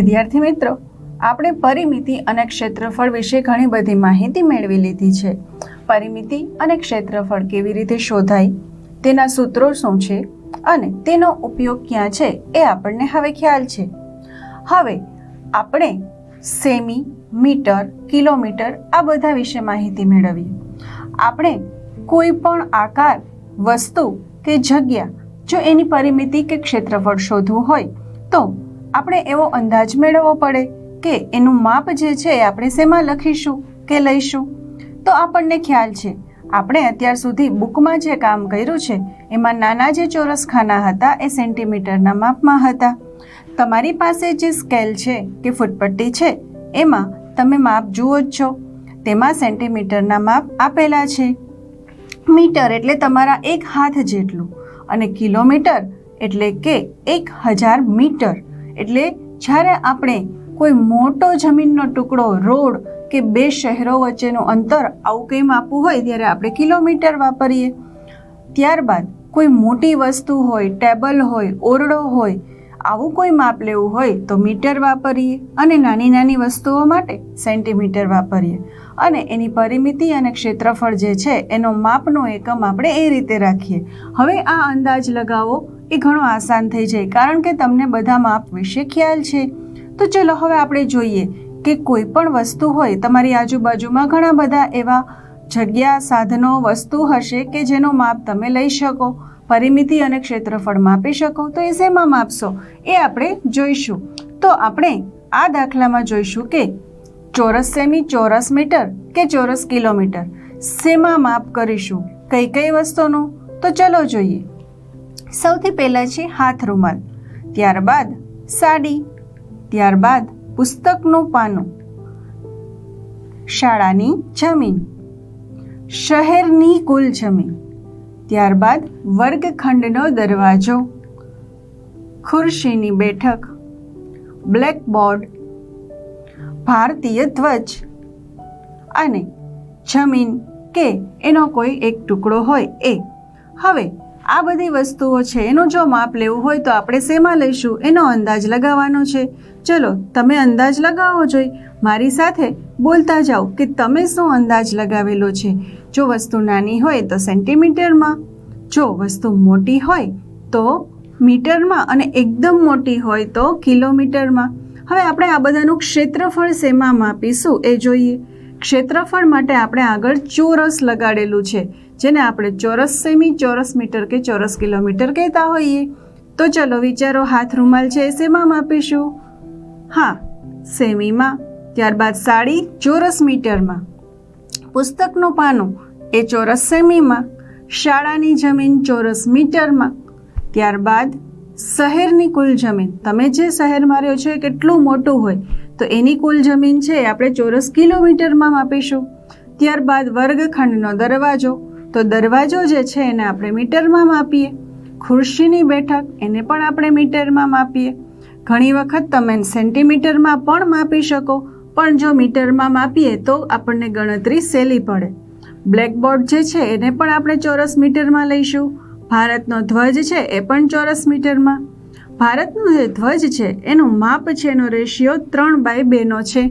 વિદ્યાર્થી મિત્રો, આપણે પરિમિતિ અને ક્ષેત્રફળ વિશે ઘણી બધી માહિતી મેળવી લીધી છે. પરિમિતિ અને ક્ષેત્રફળ કેવી રીતે શોધાય, તેના સૂત્રો શું છે અને તેનો ઉપયોગ ક્યાં છે એ આપણને હવે ખ્યાલ છે. હવે, આપણે સેમી, મીટર, કિલોમીટર આ બધા વિશે માહિતી મેળવીએ. આપણે કોઈ પણ આકાર, વસ્તુ કે જગ્યા, જો એની પરિમિતિ કે ક્ષેત્રફળ શોધવું હોય, તો આપણે એવો અંદાજ મેળવવો પડે કે એનું માપ જે છે આપણે શેમાં લખીશું કે લઈશું? તો આપણને ખ્યાલ છે, આપણે અત્યાર સુધી બુકમાં જે કામ કર્યું છે, એમાં નાના જે ચોરસ ખાના હતા એ સેન્ટીમીટરના માપમાં હતા. તમારી પાસે જે સ્કેલ છે કે ફૂટપટ્ટી છે, એમાં તમે માપ જુઓ જ છો. તેમાં સેન્ટીમીટરના માપ આપેલા છે. મીટર એટલે તમારા એક હાથ જેટલું અને કિલોમીટર એટલે કે એક હજાર મીટર. એટલે જ્યારે આપણે કોઈ મોટો જમીનનો ટુકડો, રોડ કે બે શહેરો વચ્ચેનું અંતર આવું કંઈ માપવું હોય ત્યારે આપણે કિલોમીટર વાપરીએ. ત્યારબાદ કોઈ મોટી વસ્તુ હોય, ટેબલ હોય, ઓરડો હોય, આવું કોઈ માપ લેવું હોય તો મીટર વાપરીએ અને નાની નાની વસ્તુઓ માટે સેન્ટીમીટર વાપરીએ. અને એની પરિમિતિ અને ક્ષેત્રફળ જે છે, એનો માપનો એકમ આપણે એ રીતે રાખીએ. હવે આ અંદાજ લગાવો એ ઘણો આસાન થઈ જાય. કારણ કે તમને બધા માપ વિશે ખ્યાલ છે. તો ચલો હવે આપણે જોઈએ કે કોઈ પણ વસ્તુ હોય, તમારી આજુબાજુમાં ઘણા બધા એવા જગ્યા, સાધનો, વસ્તુ હશે કે જેનો માપ તમે લઈ શકો, પરિમિતિ અને ક્ષેત્રફળ માપી શકો. તો એ શેમાં માપશો? એ આપણે જોઈશું. તો આપણે આ દાખલામાં જોઈશું કે ચોરસ સેમી, ચોરસ મીટર કે ચોરસ કિલોમીટર. શેમાં માપ કરીશું? કઈ કઈ વસ્તુનું? તો ચલો જોઈએ. સૌથી પહેલાં છે હાથ રૂમાલ, ત્યારબાદ સાડી, ત્યારબાદ પુસ્તકનું પાનું, શાળાની જમીન, શહેરની કુલ જમીન, ત્યારબાદ વર્ગખંડનો દરવાજો, ખુરશીની બેઠક, બ્લેકબોર્ડ, ભારતીય ધ્વજ અને જમીન કે એનો કોઈ એક ટુકડો હોય એ. હવે આ બધી વસ્તુઓ છે, એનું જો માપ લેવું હોય તો આપણે શેમાં લઈશું? એનો અંદાજ લગાવવાનો છે. ચલો, તમે અંદાજ લગાવો જોઈ. મારી સાથે બોલતા જાઓ કે તમે શું અંદાજ લગાવેલો છે? જો વસ્તુ નાની હોય તો સેન્ટીમીટરમાં, જો વસ્તુ મોટી હોય તો મીટરમાં અને એકદમ મોટી હોય તો કિલોમીટરમાં. હવે આપણે આ બધાનું ક્ષેત્રફળ શેમાં માપીશું એ જોઈએ. ક્ષેત્રફળ માટે આપણે આગળ ચોરસ લગાડેલું છે, જેને આપણે ચોરસ સેમી, ચોરસ મીટર કે ચોરસ કિલોમીટર કહેતા હોઈએ. તો ચલો વિચારો, હાથ રૂમાલ છે એ શેમાં માપીશું. હા, સેમીમાં, ત્યારબાદ સાડી ચોરસ મીટરમાં. પુસ્તકનું પાનું એ ચોરસ સેમીમાં, શાળાની જમીન ચોરસ મીટરમાં. ત્યારબાદ શહેરની કુલ જમીન. તમે જે શહેરમાં રહ્યો છો એ કેટલું મોટું હોય તો એની કુલ જમીન છે આપણે ચોરસ કિલોમીટરમાં માપીશું. ત્યારબાદ વર્ગખંડનો દરવાજો. તો દરવાજો જે છે એને આપણે મીટરમાં માપીએ. ખુરશીની બેઠક એને પણ આપણે મીટરમાં માપીએ. ઘણી વખત તમે સેન્ટીમીટરમાં પણ માપી શકો, પણ જો મીટરમાં માપીએ તો આપણને ગણતરી સહેલી પડે. બ્લેકબોર્ડ જે છે એને પણ આપણે ચોરસ મીટરમાં લઈશું. ભારતનો ધ્વજ છે એ પણ ચોરસ મીટરમાં. ભારતનો જે ધ્વજ છે એનું માપ છે એનો રેશિયો ત્રણ બાય બેનો છે.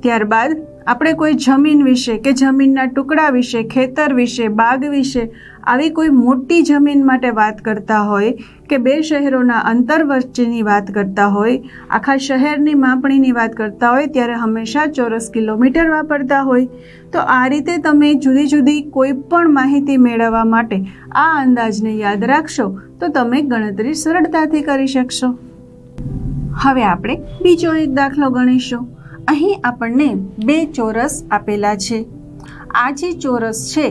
ત્યારબાદ આપણે કોઈ જમીન વિશે કે જમીનના ટુકડા વિશે, ખેતર વિશે, બાગ વિશે આવી કોઈ મોટી જમીન માટે વાત કરતા હોય કે બે શહેરોના અંતર વચ્ચેની વાત કરતા હોય, આખા શહેરની માપણીની વાત કરતા હોય, ત્યારે હંમેશા ચોરસ કિલોમીટર વાપરતા હોય, તો આ રીતે તમે જુદી જુદી કોઈ પણ માહિતી મેળવવા માટે આ અંદાજને યાદ રાખશો, તો તમે ગણતરી સરળતાથી કરી શકશો. હવે આપણે બીજો એક દાખલો ગણીશું. અહીં આપણને બે ચોરસ આપેલા છે. આ જે ચોરસ છે,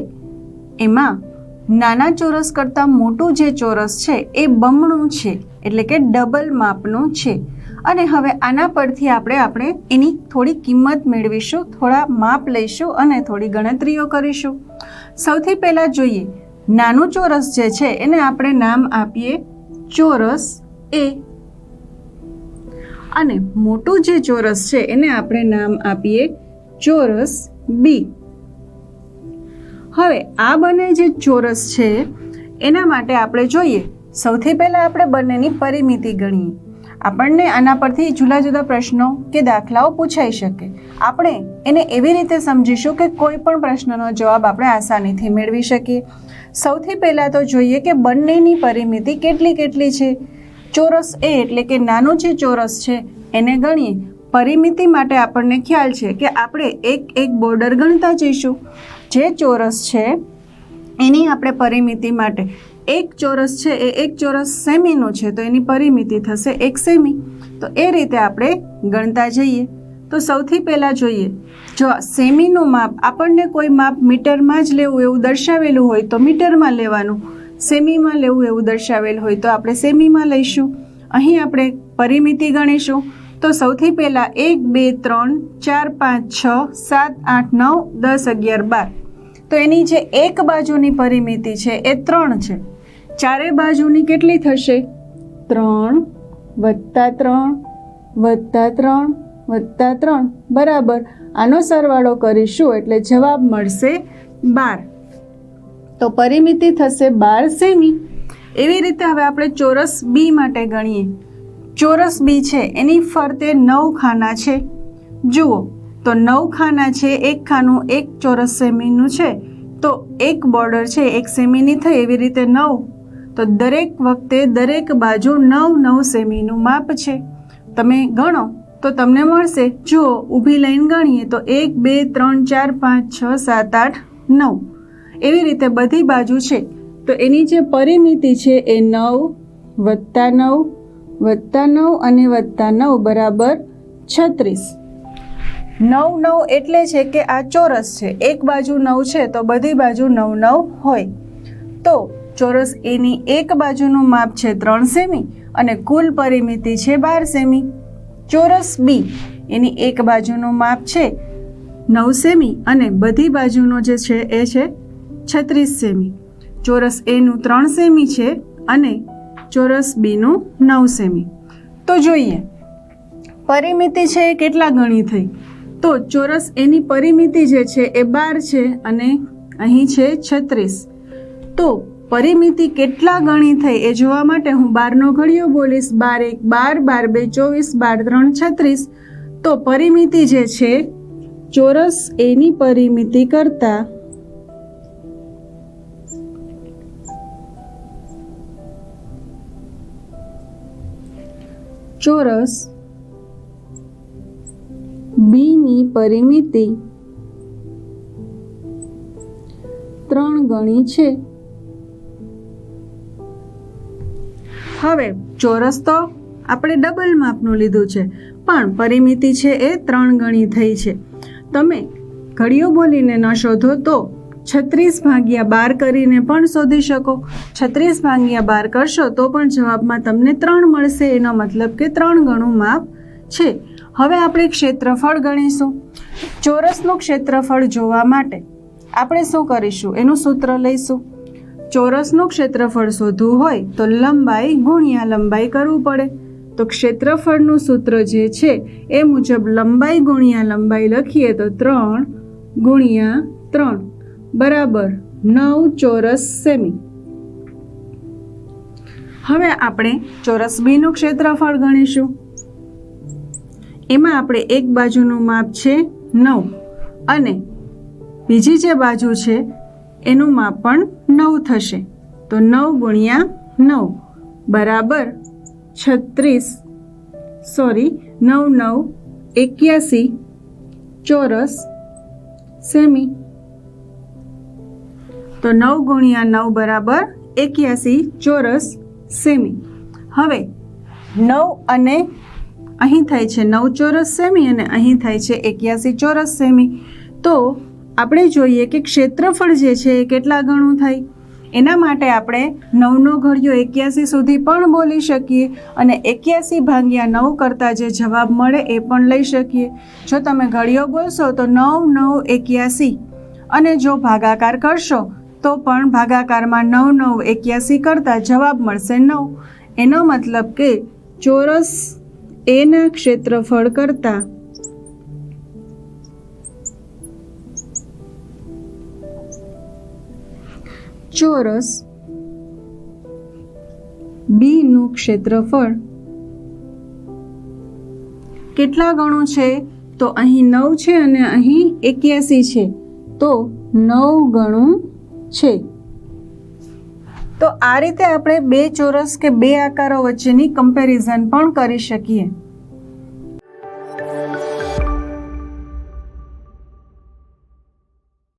એમાં નાના ચોરસ કરતાં મોટું જે ચોરસ છે, એ બમણું છે, એટલે કે ડબલ માપનું છે. અને હવે આના પરથી આપણે આપણે એની થોડી કિંમત મેળવીશું, થોડા માપ લઈશું અને થોડી ગણતરીઓ કરીશું. સૌથી પહેલાં જોઈએ, નાનું ચોરસ જે છે, એને આપણે નામ આપીએ ચોરસ એ. અને મોટું જે ચોરસ છે, એને આપણે નામ આપીએ ચોરસ બી હવે આ બંને જે ચોરસ છે, એના માટે આપણે જોઈએ, સૌથી પહેલાં આપણે બંનેની પરિમિતિ ગણીએ. આપણને આના પરથી જુદા જુદા પ્રશ્નો કે દાખલાઓ પૂછાઈ શકે. આપણે એને એવી રીતે સમજીશું કે કોઈ પણ પ્રશ્નનો જવાબ આપણે આસાનીથી મેળવી શકીએ. સૌથી પહેલાં તો જોઈએ કે બંનેની પરિમિતિ કેટલી કેટલી છે. ચોરસ એ એટલે કે નાનું જે ચોરસ છે, એને ગણીએ. પરિમિતિ માટે આપણને ખ્યાલ છે કે આપણે એક એક બોર્ડર ગણતા જઈશું. જે ચોરસ છે, એની આપણે પરિમિતિ માટે એક ચોરસ છે એ એક ચોરસ સેમીનો છે, તો એની પરિમિતિ થશે એક સેમી. તો એ રીતે આપણે ગણતા જઈએ. તો સૌથી પહેલાં જોઈએ. જો સેમીનું માપ આપણને કોઈ માપ મીટરમાં જ લેવું એવું દર્શાવેલું હોય તો મીટરમાં લેવાનું. સેમીમાં લેવું એવું દર્શાવેલ હોય તો આપણે સેમીમાં લઈશું. અહીં આપણે પરિમિતિ ગણીશું. તો સૌથી પહેલાં એક, બે, ત્રણ, ચાર, પાંચ, છ, સાત, આઠ, નવ, દસ, અગિયાર, બાર. તો એની જે એક બાજુની પરિમિતિ છે એ ત્રણ છે. ચારે બાજુની કેટલી થશે? ત્રણ વત્તા ત્રણ વત્તા ત્રણ વત્તા ત્રણ. બરાબર. આનો સરવાળો કરીશું એટલે જવાબ મળશે બાર. તો પરિમિતિ થશે બાર સેમી. એવી રીતે હવે આપણે ચોરસ બી માટે ગણીએ. ચોરસ બી છે, એની ફરતે નવ ખાના છે. જુઓ, તો નવ ખાના છે, એક ખાનું એક ચોરસ સેમીનું છે. તો એક બોર્ડર છે, એક સેમીની થઈ એવી રીતે નવ. તો દરેક વખતે દરેક બાજુ નવ નવ સેમીનું માપ છે. તમે ગણો, તો તમને મળશે. જુઓ, ઊભી લાઈન ગણીએ તો એક, બે, ત્રણ, ચાર, પાંચ, છ, સાત, આઠ, નવ. એવી રીતે બધી બાજુ છે. તો એની જે પરિમિતિ છે એ નવ વત્તા નવ વત્તા નવ અને વત્તા નવ બરાબર છત્રીસ. નવ નવ એટલે છે કે આ ચોરસ છે. એક બાજુ નવ છે તો બધી બાજુ નવ નવ હોય. તો ચોરસ એની એક બાજુનું માપ છે ત્રણ સેમી અને કુલ પરિમિતિ છે બાર સેમી. ચોરસ બી એની એક બાજુનું માપ છે નવ સેમી અને બધી બાજુનો જે છે એ છે છત્રીસ સેમી. ચોરસ એનું ત્રણ સેમી છે અને ચોરસ બીનું નવ સેમી. તો જોઈએ, પરિમિતિ છે એ કેટલા ગણી થઈ? તો ચોરસ એની પરિમિતિ જે છે એ બાર છે અને અહીં છે છત્રીસ. તો પરિમિતિ કેટલા ગણી થઈ એ જોવા માટે હું બારનો ઘડિયો બોલીશ. બાર એક, બાર બાર બે, ચોવીસ, બાર ત્રણ, છત્રીસ. તો પરિમિતિ જે છે, ચોરસ એની પરિમિતિ કરતા ચોરસ બીની પરિમિતિ ત્રણ ગણી છે. હવે ચોરસ તો આપણે ડબલ માપનું લીધું છે, પણ પરિમિતિ છે એ ત્રણ ગણી થઈ છે. તમે ઘડીઓ બોલીને ન શોધો તો છત્રીસ ભાગ્યા બાર કરીને પણ શોધી શકો. છત્રીસ ભાગ્યા બાર કરશો તો પણ જવાબમાં તમને ત્રણ મળશે. એનો મતલબ કે ત્રણ ગણું માપ છે. હવે આપણે ક્ષેત્રફળ ગણીશું. ચોરસનું ક્ષેત્રફળ જોવા માટે આપણે શું કરીશું? એનું સૂત્ર લઈશું. ચોરસનું ક્ષેત્રફળ શોધવું હોય તો લંબાઈ ગુણ્યા લંબાઈ કરવું પડે. તો ક્ષેત્રફળનું સૂત્ર જે છે એ મુજબ લંબાઈ ગુણ્યા લંબાઈ લખીએ તો ત્રણ ગુણ્યા ત્રણ. બરાબર નવ ચોરસ સેમી. હવે આપણે ચોરસ બીનું ક્ષેત્રફળ ગણીશું. એમાં આપણે એક બાજુનું માપ છે નવ અને બીજી જે બાજુ છે એનું માપ પણ નવ થશે. તો નવ ગુણ્યા નવ બરાબર છત્રીસ, સોરી, નવ નવ એક્યાસી ચોરસ સેમી. તો નવ ગુણ્યા નવ બરાબર એક્યાસી ચોરસ સેમી. હવે નવ અને અહીં થાય છે નવ ચોરસ સેમી અને અહીં થાય છે એક્યાસી ચોરસ સેમી. તો આપણે જોઈએ કે ક્ષેત્રફળ જે છે એ કેટલા ગણું થાય? એના માટે આપણે નવનો ઘડિયો એક્યાસી સુધી પણ બોલી શકીએ અને એક્યાસી ભાગ્યા નવ કરતાં જે જવાબ મળે એ પણ લઈ શકીએ. જો તમે ઘડિયો બોલશો તો નવ નવ, એક્યાસી. અને જો ભાગાકાર કરશો તો પણ ભાગાકારમાં નવ નવ એક્યાસી કરતાં જવાબ મળશે નવ. એનો મતલબ કે ચોરસ એના ક્ષેત્રફળ કરતાં ચોરસ બીનું ક્ષેત્રફળ કેટલા ગણું છે? તો અહીં નવ છે અને અહીં એક્યાસી છે. તો નવ ગણું છે. તો આ રીતે આપણે બે ચોરસ કે બે આકારો વચ્ચેની કમ્પેરિઝન પણ કરી શકીએ.